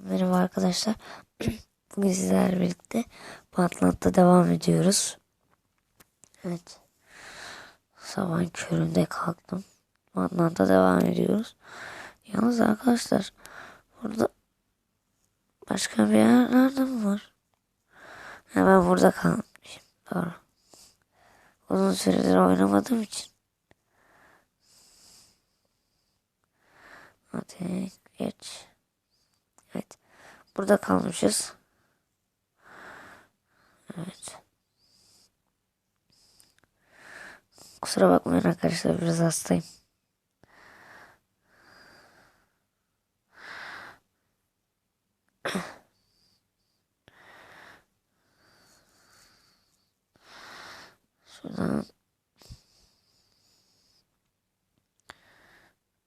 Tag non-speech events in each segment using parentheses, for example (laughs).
Merhaba arkadaşlar. (clears throat) Bugün sizlerle birlikte Batland'da devam ediyoruz. Evet. Sabahın köründe kalktım. Batland'da devam ediyoruz. Yalnız arkadaşlar burada başka bir yer nerede mi var? Ha, ben burada kalmışım. Doğru. Uzun süredir oynamadığım için. Hadi geç. Burada kalmışız. Evet. Kusura bakmayın arkadaşlar biraz hastayım. Şuradan.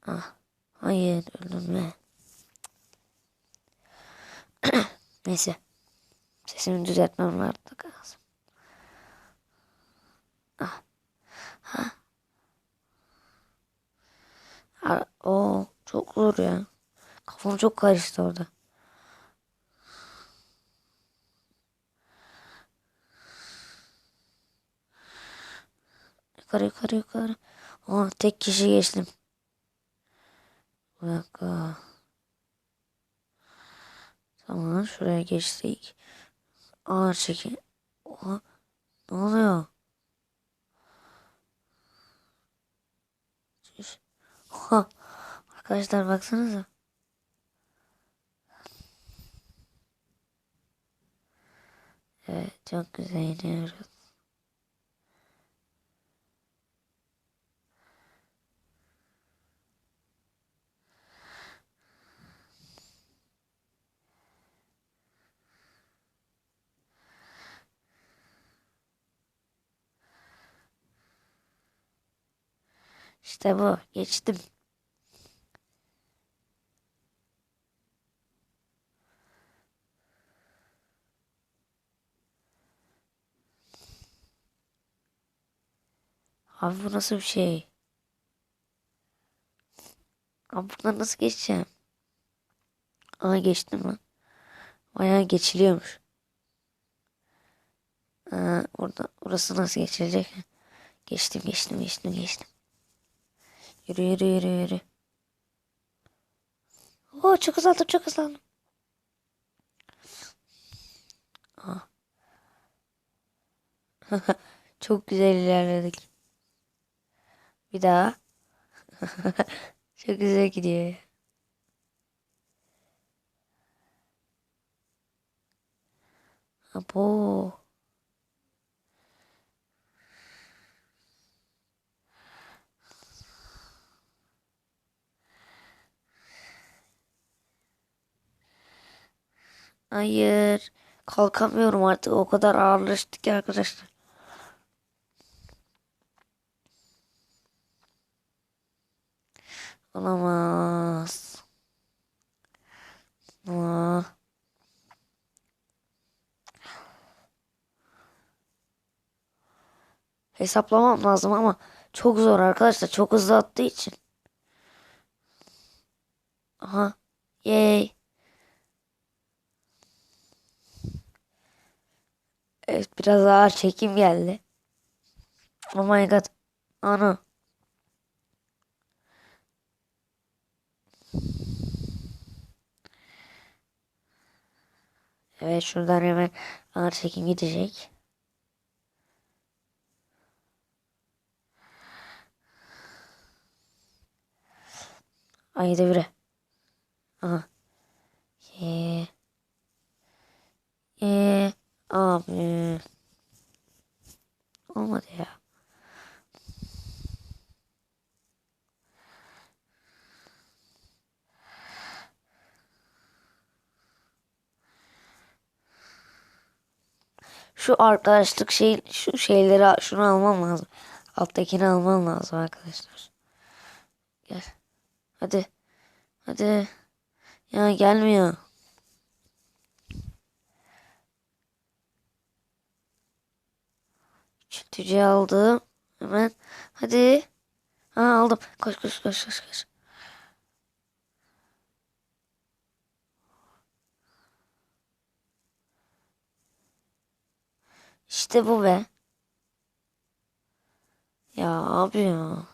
Ah. Hayır öldüm be. Neyse. Sesimi düzeltmem artık lazım. Ah. Ha. Ha. O çok zor ya. Kafam çok karıştı orada. Yukarı yukarı yukarı. Oh, tek kişi geçtim. Bir dakika. Tamam şuraya geçtik. Ağır çekin. Oha. Ne oluyor? Oha. Arkadaşlar baksanıza. Evet çok güzel iniyoruz. İşte bu. Geçtim. Abi bu nasıl bir şey? Abi buradan nasıl geçeceğim? Aa geçtim lan. Bayağı geçiliyormuş. Aa, orada, orası nasıl geçilecek? Geçtim geçtim geçtim geçtim. Yürü yürü yürü yürü. Oo çok hızlandım çok hızlandım. Ah. (laughs) çok güzel ilerledik. Bir daha. (laughs) çok güzel gidiyor. Abo. Hayır. Kalkamıyorum artık. O kadar ağırlaştı ki arkadaşlar. Olamaz. Aa. Hesaplamam lazım ama çok zor arkadaşlar. Çok hızlı attığı için. Aha. Yay. Evet biraz ağır çekim geldi. Oh my god. Ana. Evet şuradan hemen ağır çekim gidecek. Ayda bire. Aha. Ye. Ye. Abi. Olmadı ya. Şu arkadaşlık şey şu şeyleri şunu almam lazım. Alttakini almam lazım arkadaşlar. Gel. Hadi. Hadi. Ya gelmiyor. Çürütücü aldım. Hemen. Hadi. Ha aldım. Koş koş koş koş koş. İşte bu be. Ya abi ya.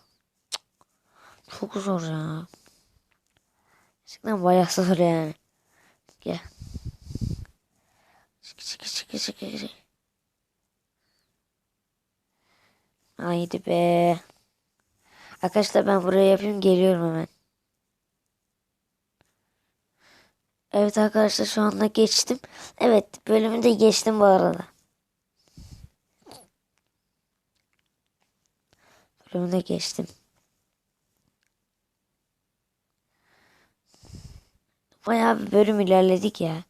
Çok zor ya. Gerçekten bayağı zor yani. Gel. Çık çık çık çık çık. Haydi be. Arkadaşlar ben buraya yapayım geliyorum hemen. Evet arkadaşlar şu anda geçtim. Evet bölümü de geçtim bu arada. Bölümü de geçtim. Bayağı bir bölüm ilerledik ya.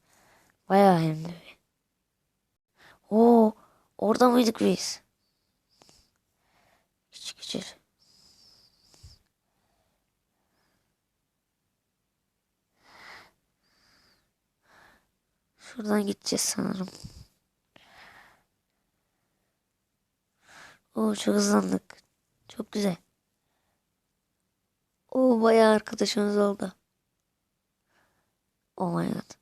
Bayağı hem de. Oo, orada mıydık biz? Küçük. Şuradan gideceğiz sanırım. Oo çok hızlandık. Çok güzel. Oo bayağı arkadaşımız oldu. Oh my god.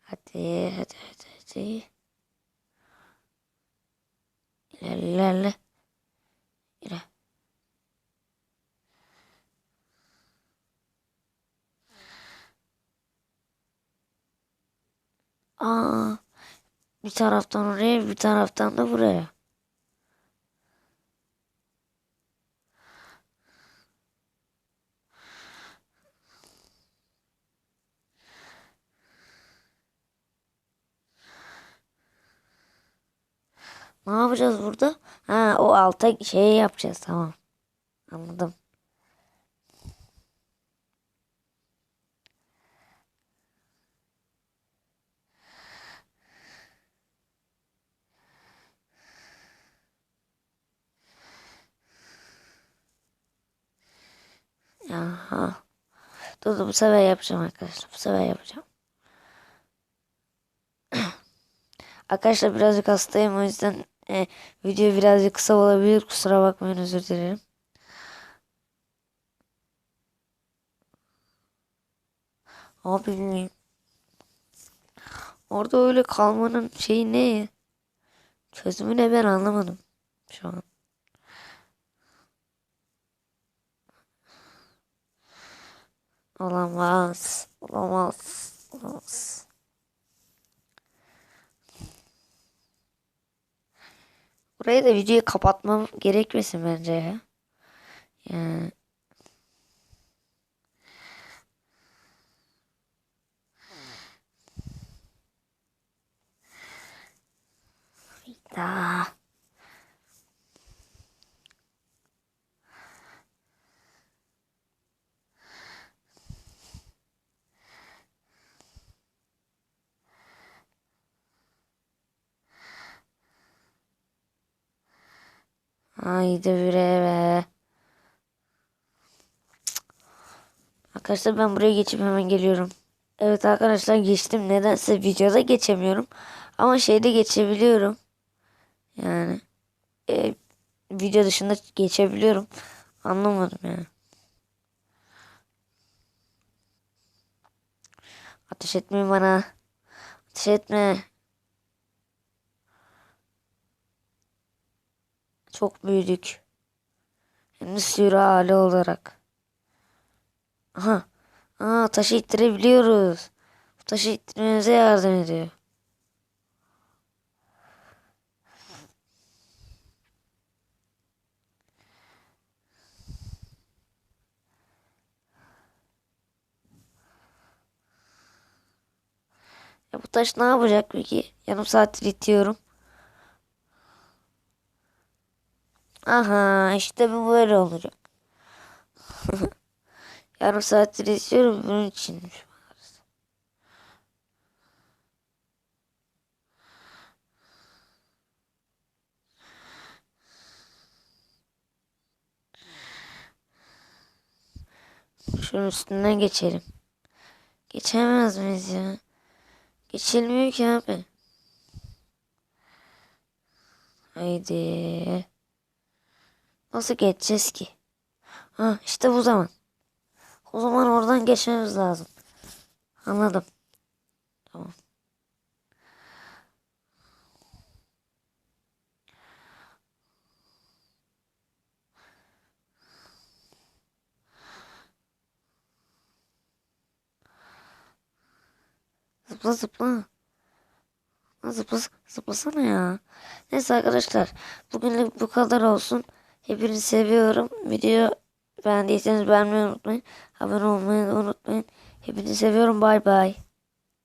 Hadi hadi hadi hadi. Bir taraftan oraya bir taraftan da buraya. Ne yapacağız burada? Ha o alta şey yapacağız tamam. Anladım. Aha. Dur dur bu sefer yapacağım arkadaşlar. Bu sefer yapacağım. (clears throat) Arkadaşlar birazcık hastayım o yüzden e, video birazcık kısa olabilir. Kusura bakmayın özür dilerim. Abi orada öyle kalmanın şeyi ne? Çözümü ne ben anlamadım şu an. Olamaz. Olamaz. Olamaz. Burayı da videoyu kapatmam gerekmesin bence ya. Yani. Hayda. Haydi bre be. Arkadaşlar ben buraya geçip hemen geliyorum. Evet arkadaşlar geçtim. Nedense videoda geçemiyorum. Ama şeyde geçebiliyorum. Yani e, video dışında geçebiliyorum. Anlamadım yani. Ateş etmeyin bana. Ateş etme. Çok büyüdük. Hem hali olarak. Aha. Aa, taşı ittirebiliyoruz. Bu taşı ittirmemize yardım ediyor. Ya bu taş ne yapacak peki? Yarım saattir itiyorum. Aha işte bu böyle olacak. (laughs) Yarım saattir istiyorum bunun için. Şunun üstünden geçelim. Geçemez miyiz ya? Geçilmiyor ki abi. Haydi. Nasıl geçeceğiz ki? Ha işte bu zaman. O zaman oradan geçmemiz lazım. Anladım. Tamam. Zıpla zıpla. Zıpla zıplasana ya. Neyse arkadaşlar. Bugünlük bu kadar olsun. Hepinizi seviyorum. Video beğendiyseniz beğenmeyi unutmayın. Abone olmayı unutmayın. Hepinizi seviyorum. Bay bay.